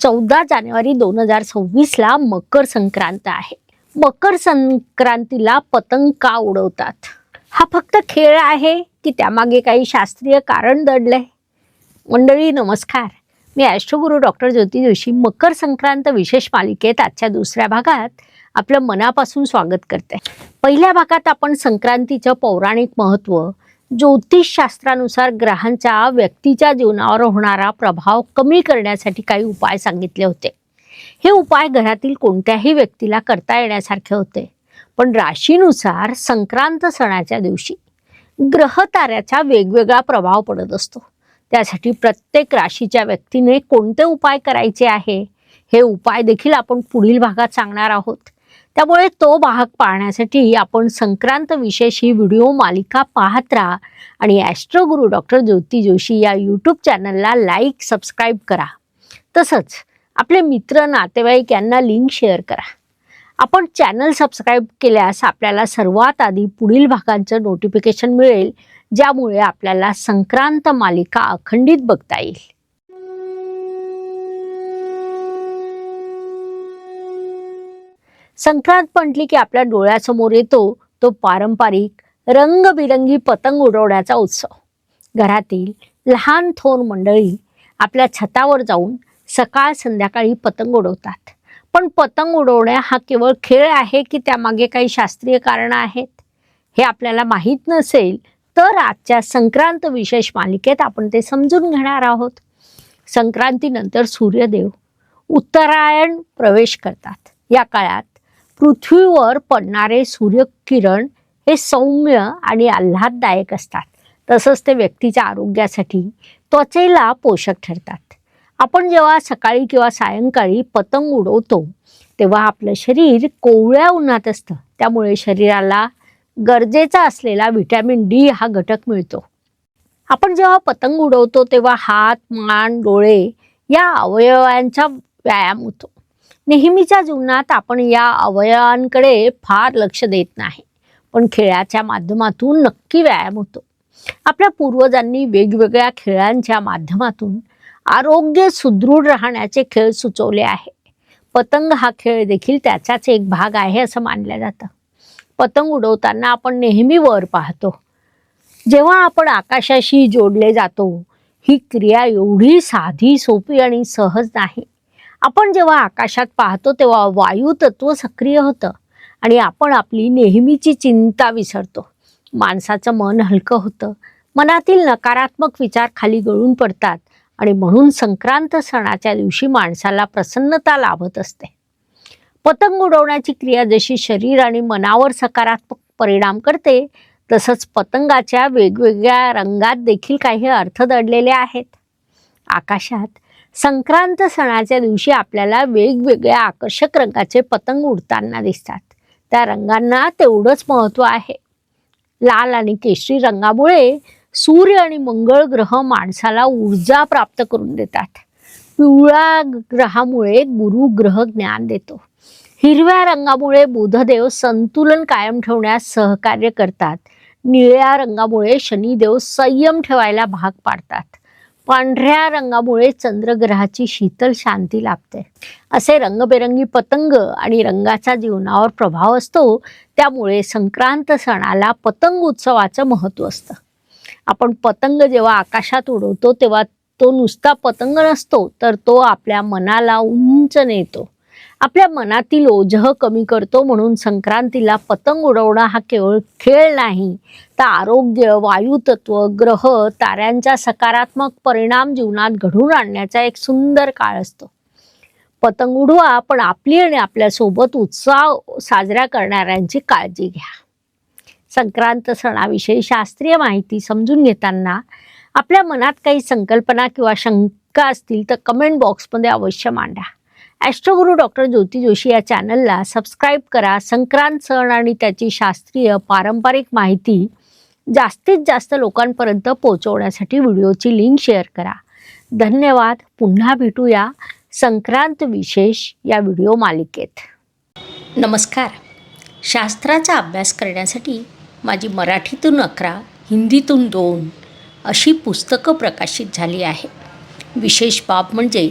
चौदा जानेवारी दोन हजार सव्वीसला मकर संक्रांत आहे. मकर संक्रांतीला पतंग का उडवतात? हा फक्त खेळ आहे की त्यामागे काही शास्त्रीय कारण दडलंय? मंडळी नमस्कार. मी ॲस्ट्रोगुरू डॉक्टर ज्योती जोशी. मकर संक्रांत विशेष मालिकेत आजच्या दुसऱ्या भागात आपलं मनापासून स्वागत करते. पहिल्या भागात आपण संक्रांतीचं पौराणिक महत्त्व ज्योतिषशास्त्रानुसार ग्रहांच्या व्यक्तीच्या जीवनावर होणारा प्रभाव कमी करण्यासाठी काही उपाय सांगितले होते. हे उपाय घरातील कोणत्याही व्यक्तीला करता येण्यासारखे होते. पण राशीनुसार संक्रांत सणाच्या दिवशी ग्रह ताऱ्याचा वेगवेगळा प्रभाव पडत असतो. त्यासाठी प्रत्येक राशीच्या व्यक्तीने कोणते उपाय करायचे आहे? हे उपाय देखील आपण पुढील भागात सांगणार आहोत. त्यामुळे तो भाग पाहण्यासाठी आपण संक्रांत विशेष ही व्हिडिओ मालिका पाहत राहा. आणि ॲस्ट्रोगुरु डॉक्टर ज्योती जोशी या यूट्यूब चॅनलला लाईक सबस्क्राईब करा. तसंच आपले मित्र नातेवाईक यांना लिंक शेअर करा. आपण चॅनल सबस्क्राईब केल्यास आपल्याला सर्वात आधी पुढील भागांचं नोटिफिकेशन मिळेल ज्यामुळे आपल्याला संक्रांत मालिका अखंडित बघता येईल. संक्रांत म्हटली की आपल्या डोळ्यासमोर येतो तो पारंपरिक रंगबिरंगी पतंग उडवण्याचा उत्सव. घरातील लहान थोर मंडळी आपल्या छतावर जाऊन सकाळ संध्याकाळी पतंग उडवतात. पण पतंग उडवणे हा केवळ खेळ आहे की त्यामागे काही शास्त्रीय कारणं आहेत? हे आपल्याला माहीत नसेल तर आजच्या संक्रांत विशेष मालिकेत आपण ते समजून घेणार आहोत. संक्रांतीनंतर सूर्यदेव उत्तरायण प्रवेश करतात. या काळात पृथ्वीवर पडणारे सूर्यकिरण हे सौम्य आणि आल्हाददायक असतात. तसंच ते व्यक्तीच्या आरोग्यासाठी त्वचेला पोषक ठरतात. आपण जेव्हा सकाळी किंवा सायंकाळी पतंग उडवतो तेव्हा आपलं शरीर कोवळ्या उन्हात असतं. त्यामुळे शरीराला गरजेचा असलेला व्हिटॅमिन डी हा घटक मिळतो. आपण जेव्हा पतंग उडवतो तेव्हा हात मान डोळे या अवयवांचा व्यायाम होतो. नेहमीच्या जीवनात आपण या अवयवांकडे फार लक्ष देत नाही. पण खेळाच्या माध्यमातून नक्की व्यायाम होतो. आपल्या पूर्वजांनी वेगवेगळ्या खेळांच्या माध्यमातून आरोग्य सुदृढ राहण्याचे खेळ सुचवले आहे. पतंग हा खेळ देखील त्याचाच एक भाग आहे असं मानलं जातं. पतंग उडवताना आपण नेहमी वर पाहतो. जेव्हा आपण आकाशाशी जोडले जातो ही क्रिया एवढी साधी सोपी आणि सहज नाही. आपण जेव्हा आकाशात पाहतो तेव्हा वायू तत्व सक्रिय होतं आणि आपण आपली नेहमीची चिंता विसरतो. माणसाचं मन हलकं होतं. मनातील नकारात्मक विचार खाली गळून पडतात आणि म्हणून संक्रांत सणाच्या दिवशी माणसाला प्रसन्नता लाभत असते. पतंग उडवण्याची क्रिया जशी शरीर आणि मनावर सकारात्मक परिणाम करते तसंच पतंगाच्या वेगवेगळ्या रंगात देखील काही अर्थ दडलेले आहेत. आकाशात संक्रांत सणाच्या दिवशी आपल्याला वेगवेगळ्या आकर्षक रंगाचे पतंग उडताना दिसतात. त्या रंगांना तेवढंच महत्त्व आहे. लाल आणि केशरी रंगामुळे सूर्य आणि मंगळ ग्रह माणसाला ऊर्जा प्राप्त करून देतात. पिवळ्या ग्रहामुळे गुरु ग्रह ज्ञान देतो. हिरव्या रंगामुळे बुधदेव संतुलन कायम ठेवण्यास सहकार्य करतात. निळ्या रंगामुळे शनिदेव संयम ठेवायला भाग पाडतात. पांढऱ्या रंगामुळे चंद्रग्रहाची शीतल शांती लाभते. असे रंगबेरंगी पतंग आणि रंगाचा जीवनावर प्रभाव असतो त्यामुळे संक्रांत सणाला पतंग उत्सवाचं महत्त्व असतं. आपण पतंग जेव्हा आकाशात उडवतो तेव्हा तो नुसता पतंग नसतो तर तो आपल्या मनाला उंच नेतो. आपल्या मनातील ओझ कमी करतो म्हणून संक्रांतीला पतंग उडवणं हा केवळ खेळ नाही तर आरोग्य वायुतत्व ग्रह ताऱ्यांचा सकारात्मक परिणाम जीवनात घडून आणण्याचा एक सुंदर काळ असतो. पतंग उडवा पण आपली आणि आपल्यासोबत उत्साह साजरा करणाऱ्यांची काळजी घ्या. संक्रांत सणाविषयी शास्त्रीय माहिती समजून घेताना आपल्या मनात काही संकल्पना किंवा शंका असतील तर कमेंट बॉक्समध्ये अवश्य मांडा. ॲस्ट्रोगुरू डॉक्टर ज्योती जोशी या चॅनलला सबस्क्राईब करा. संक्रांत सण आणि त्याची शास्त्रीय पारंपरिक माहिती जास्तीत जास्त लोकांपर्यंत पोहोचवण्यासाठी व्हिडिओची लिंक शेअर करा. धन्यवाद. पुन्हा भेटूया संक्रांत विशेष या व्हिडिओ मालिकेत. नमस्कार. शास्त्राचा अभ्यास करण्यासाठी माझी मराठीतून अकरा हिंदीतून दोन अशी पुस्तकं प्रकाशित झाली आहे विशेष बाब म्हणजे